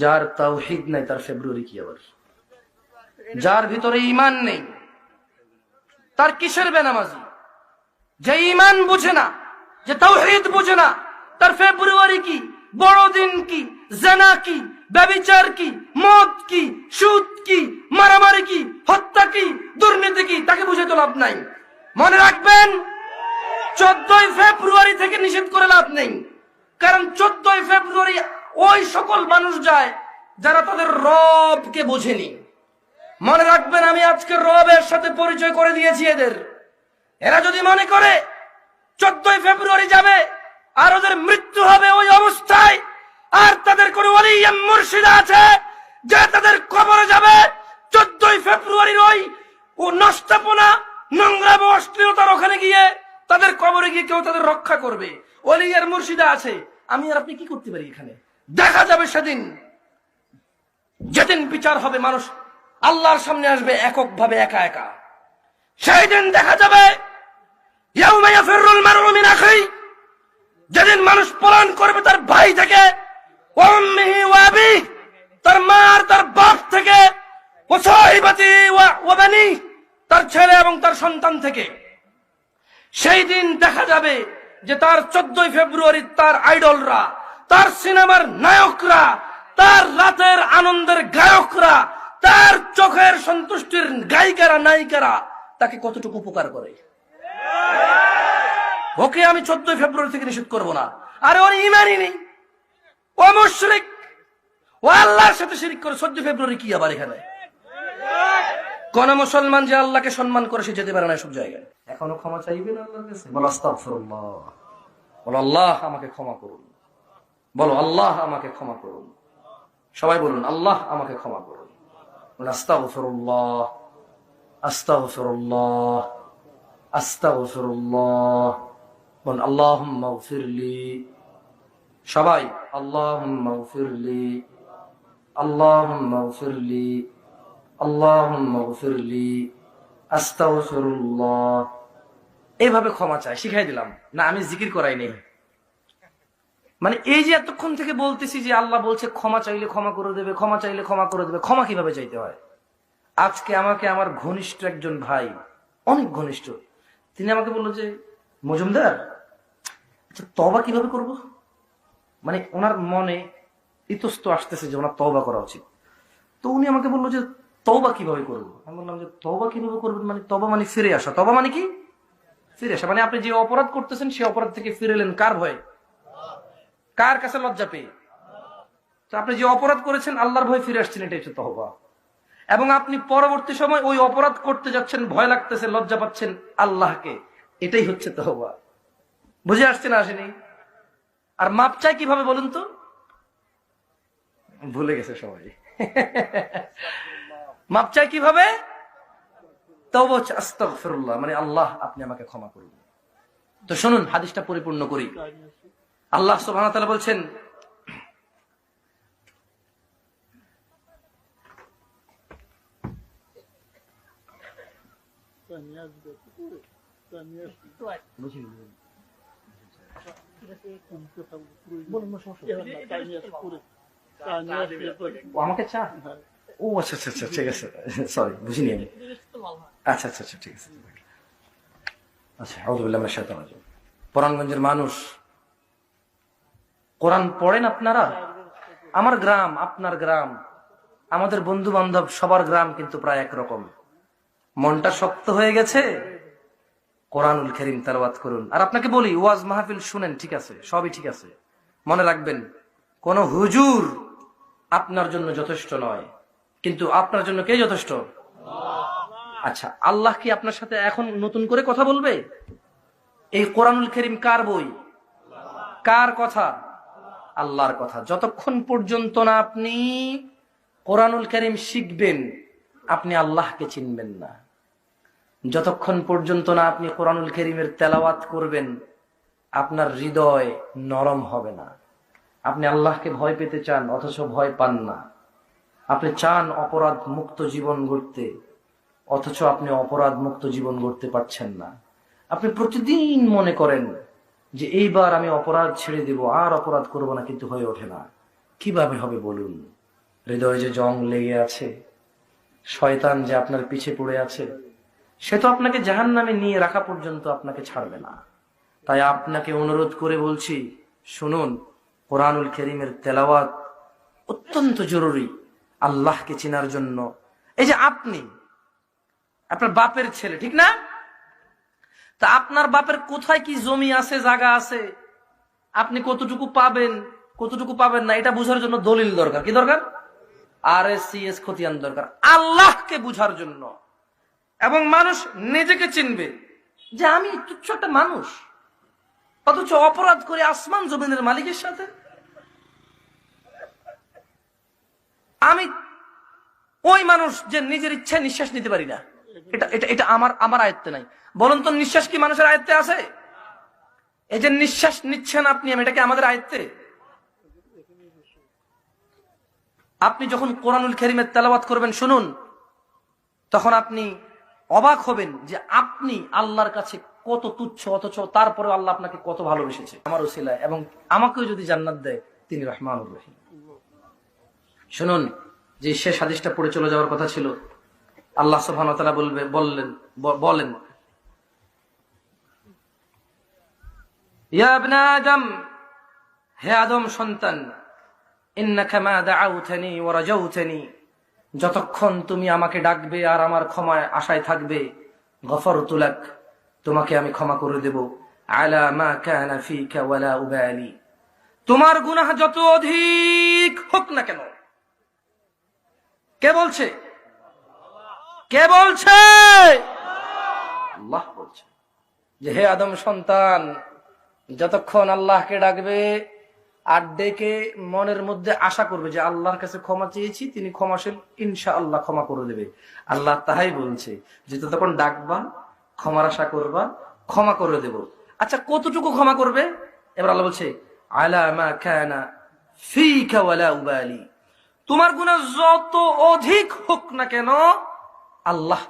যার তাওহিদ নাই, তার ফেব্রুয়ারি কি আবার? যার ভিতরে ইমান নেই, তার কিসের বেনামাজি? যে ইমান বুঝে না, যে তাওহিদ বুঝে না, তার ফেব্রুয়ারি কি? বড়দিন কি? জেনা কি? ব্যবিচার কি? মদ কি? সুদ কি? মারামারি কি? হত্যা কি? দুর্নীতি কি? তাকে বুঝে তো লাভ নাই। মনে রাখবেন, চোদ্দই ফেব্রুয়ারি থেকে নিষেধ করে লাভ নেই। কারণ চোদ্দই ফেব্রুয়ারি ওই সকল মানুষ যায় যারা তাদের রবকে বোঝেনি। মনে রাখবেন, আমি আজকে রবের সাথে পরিচয় করে দিয়েছি এদের। এরা যদি মনে করে চোদ্দই ফেব্রুয়ারি যাবে, আর ওদের মৃত্যু হবে ওই অবস্থায়, আর তাদের কোন মুর্শিদা আছে যে তাদের কবরে যাবে, চোদ্দই ফেব্রুয়ারির ওই ও নষ্টাপনা, নোংরা অশ্লীলতার ওখানে গিয়ে তাদের কবরে গিয়ে কেউ তাদের রক্ষা করবে। অলিয়ার মুর্শিদা আছে। আমি আর আপনি কি করতে পারি এখানে? দেখা যাবে সেদিন। যেদিন বিচার হবে, মানুষ আল্লাহর সামনে আসবে এককভাবে, একা একা। সেই দিন দেখা যাবে যেদিন মানুষ পলায়ন করবে তার ভাই থেকে তার মা আর তার বাপ থেকে তার ছেলে এবং তার সন্তান থেকে। সেই দিন দেখা যাবে যে তার চোদ্দই ফেব্রুয়ারি তার আইডলরা, তার সিনেমার নায়করা, তার রাতের আনন্দের গায়করা, তার চোখের সন্তুষ্টির গায়িকারা, নায়িকারা তাকে কতটুকু উপকার করে? ওকে আমি চোদ্দই ফেব্রুয়ারি থেকে নিষেধ করব না। আরে ওর ইমানই নেই। ও মুশরিক। ও আল্লাহর সাথে শিরিক করে চোদ্দ ফেব্রুয়ারি কি আবার এখানে? কোন মুসলমান যে আল্লাহকে সম্মান করে, সে যেতে পারে না সব জায়গায়। এখনও ক্ষমা চাইবেন আল্লাহর কাছে? বলো, আস্তাগফিরুল্লাহ। বলো, আল্লাহ আমাকে ক্ষমা করুন। বলো, আল্লাহ আমাকে ক্ষমা করুন। সবাই বলুন, আল্লাহ আমাকে ক্ষমা করুন। বলুন, আস্তাগফিরুল্লাহ আস্তাগফিরুল্লাহ আস্তাগফিরুল্লাহ। বলুন, আল্লাহুম্মা গফিরলি। সবাই, আল্লাহুম্মা গফিরলি। আল্লাহুম্মা গফিরলি। আল্লাহুম্মা গফিরলি। আস্তাগফিরুল্লাহ। এইভাবে ক্ষমা চাই শিখাই দিলাম। না, আমি জিকির করাই নেই মানে এই যে এতক্ষণ থেকে বলতেছি যে আল্লাহ বলছে, ক্ষমা চাইলে ক্ষমা করে দেবে, ক্ষমা চাইলে ক্ষমা করে দেবে, ক্ষমা কীভাবে চাইতে হয়? আজকে আমাকে আমার ঘনিষ্ঠ একজন ভাই, অনেক ঘনিষ্ঠ, তিনি আমাকে বলল যে, মজুমদার আচ্ছা তবা কীভাবে করব? মানে ওনার মনে ইতস্ত আসতেছে যে ওনার তবা করা উচিত। তো উনি আমাকে বলল যে তবা কীভাবে করব? আমি বললাম যে তবা কীভাবে করবেন মানে তবা মানে ফিরে আসা। তবা মানে কি? ফিরে মানে আপনি যে অপরাধ করতেছেন অপরাধ থেকে ফিরে এলেন কার কার কাছে লজ্জা পেয়ে? তো আপনি যে অপরাধ করেছেন, আল্লাহর ফিরে আসছেন, এটাই হচ্ছে তহবা এবং আপনি পরবর্তী সময় ওই অপরাধ করতে যাচ্ছেন, ভয় লাগতেছে, লজ্জা পাচ্ছেন আল্লাহকে, এটাই হচ্ছে বুঝে আসছে না আসেনি? আর মাপ চাই কীভাবে বলুন তো? ভুলে গেছে সবাই। মাপ চাই কীভাবে? মানে আল্লাহ আপনি আমাকে ক্ষমা করুন। তো শুনুন, হাদিসটা পরিপূর্ণ করি। আল্লাহ সুবহানাহু বলছেন আমাকে চা? ও আচ্ছা আচ্ছা আচ্ছা ঠিক আছে। সরি বুঝিনি আমি। আচ্ছা আচ্ছা আচ্ছা ঠিক আছে। আচ্ছা শাইতানির রাজিম। পরাণগঞ্জের মানুষ, কোরআন পড়েন আপনারা? আমার গ্রাম, আপনার গ্রাম, আমাদের বন্ধু বান্ধব সবার গ্রাম কিন্তু প্রায় একরকম। মনটা শক্ত হয়ে গেছে? কোরআনুল করিম তালাবাত করুন। আর আপনাকে বলি, ওয়াজ মাহফিল শুনেন, ঠিক আছে, সবই ঠিক আছে। মনে রাখবেন, কোন হুজুর আপনার জন্য যথেষ্ট নয়। কিন্তু আপনার জন্য কে যথেষ্ট? আচ্ছা আল্লাহ কি আপনার সাথে এখন নতুন করে কথা বলবে? এই কোরআনুল করিম কার বই? কার কথা? আল্লাহর কথা। যতক্ষণ পর্যন্ত না আপনি কোরআনুল করিম শিখবেন, আপনি আল্লাহকে চিনবেন না। যতক্ষণ পর্যন্ত না আপনি কোরআনুল করিমের তেলাওয়াত করবেন, আপনার হৃদয় নরম হবে না। আপনি আল্লাহকে ভয় পেতে চান, অথচ ভয় পান না। আপনি চান অপরাধ মুক্ত জীবন গড়তে, অথচ আপনি অপরাধ মুক্ত জীবন গড়তে পারছেন না। আপনি প্রতিদিন মনে করেন যে এইবার আমি অপরাধ ছেড়ে দেব, আর অপরাধ করব না, কিন্তু হয়ে ওঠে না। কীভাবে হবে বলুন? হৃদয়ে যে জং লেগে আছে, শয়তান যে আপনার পিছে পড়ে আছে, সে তো আপনাকে জাহান নামে নিয়ে রাখা পর্যন্ত আপনাকে ছাড়বে না। তাই আপনাকে অনুরোধ করে বলছি, শুনুন, কোরআনুল করিমের তেলাওয়াত অত্যন্ত জরুরি। আল্লাহকে চেনার জন্য। এই যে আপনি, আপনার বাপের ছেলে, ঠিক না? তা আপনার বাপের কোথায় কি জমি আছে, জায়গা আছে? আপনি কতটুকু পাবেন কতটুকু পাবেন না, এটা বুঝার জন্য দলিল দরকার। কি দরকার? আর এস সি এস খতিয়ান দরকার। আল্লাহকে বুঝার জন্য। এবং মানুষ নিজেকে চিনবে যে আমি তুচ্ছ একটা মানুষ। অথচ অপরাধ করে আসমান জমিনের মালিকের সাথে আমি ওই মানুষ যে নিজের ইচ্ছায় নিঃশ্বাস নিতে পারি না। এটা এটা এটা আমার আমার আয়ত্তে নাই। বলুন তো, নিঃশ্বাস কি মানুষের আয়ত্তে আছে? এই যে নিঃশ্বাস নিচ্ছেন আপনি, আমি, এটা কি আমাদের আয়ত্তে? আপনি যখন কোরআনুল খেরিমের তেলাবাত করবেন, শুনুন, তখন আপনি অবাক হবেন যে আপনি আল্লাহর কাছে কত তুচ্ছ, অথচ তারপরে আল্লাহ আপনাকে কত ভালোবেসেছে। আমার ওসিলায়, এবং আমাকেও যদি জান্নাত দেয়, তিনি রহমানুর রহিম। শুনুন যে শেষ হাদিসটা পড়ে চলে যাওয়ার কথা ছিল, আল্লাহ সুবহান বলবে, বললেন বলেন। হে আদম সন্তান যতক্ষণ তুমি আমাকে ডাকবে আর আমার ক্ষমায় আশায় থাকবে, গফরতু লাক, তোমাকে আমি ক্ষমা করে দেব। আলা মা কানা ফিকা ওয়ালা উবালি। তোমার গুনাহ যত অধিক হোক না কেন কে বলছে? কে বলছে? আল্লাহ বলছে। যে হে আদম সন্তান, যতক্ষণ আল্লাহকে ডাকবে, আর ডেকে মনের মধ্যে আশা করবে যে আল্লাহর কাছে ক্ষমা চেয়েছি, তিনি ক্ষমাশীল ইনশা আল্লাহ ক্ষমা করে দেবে। আল্লাহ তাহাই বলছে যে ততক্ষণ ডাকবা, ক্ষমার আশা করবা, ক্ষমা করে দেব। আচ্ছা কতটুকু ক্ষমা করবে? এবার আল্লাহ বলছে, আলা মা কানা ফিকা ওয়ালা উবালি। তোমার গুণা যত অধিক হোক না কেন আল্লাহ